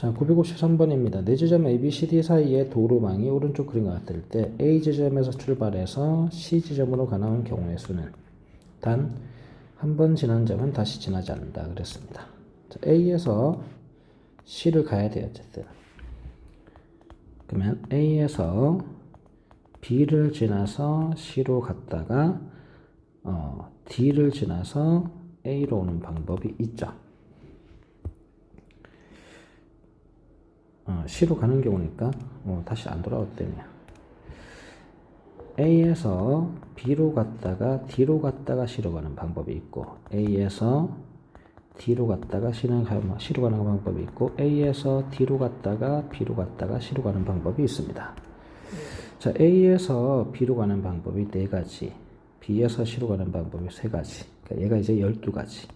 자, 953번입니다. 네 지점 A, B, C, D 사이에 도로망이 오른쪽 그림과 같을 때 A 지점에서 출발해서 C 지점으로 가는 경우의 수는 단 한 번 지난 점은 다시 지나지 않는다 그랬습니다. 자, A에서 C를 가야 돼요, 어쨌든. 그러면 A에서 B를 지나서 C로 갔다가 어, D를 지나서 A로 오는 방법이 있죠. 어, C로 가는 경우니까 어, 다시 안 돌아왔다며 A에서 B로 갔다가 D로 갔다가 C로 가는 방법이 있고 A에서 D로 갔다가 C로 가는 방법이 있고 A에서 D로 갔다가 B로 갔다가 C로 가는 방법이 있습니다. 자 A에서 B로 가는 방법이 네 가지 B에서 C로 가는 방법이 세 가지. 그러니까 얘가 이제 12가지.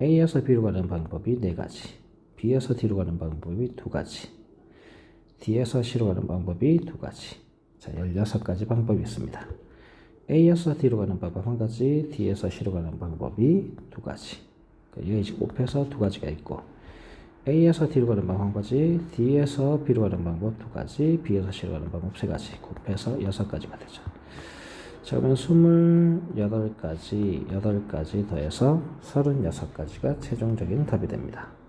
A에서 B로 가는 방법이 네 가지 B에서 D로 가는 방법이 두 가지. D에서 C로 가는 방법이 두 가지. 자 16가지 방법이 있습니다. A에서 D로 가는 방법 한 가지 D에서 C로 가는 방법이 두 가지. 그러니까 곱해서 두 가지가 있고 A에서 D로 가는 방법 한 가지 D에서 B로 가는 방법 두 가지 B에서 C로 가는 방법 세 가지. 곱해서 여섯 가지가 되죠. 자, 그러면 28가지, 8가지 더해서 36가지가 최종적인 답이 됩니다.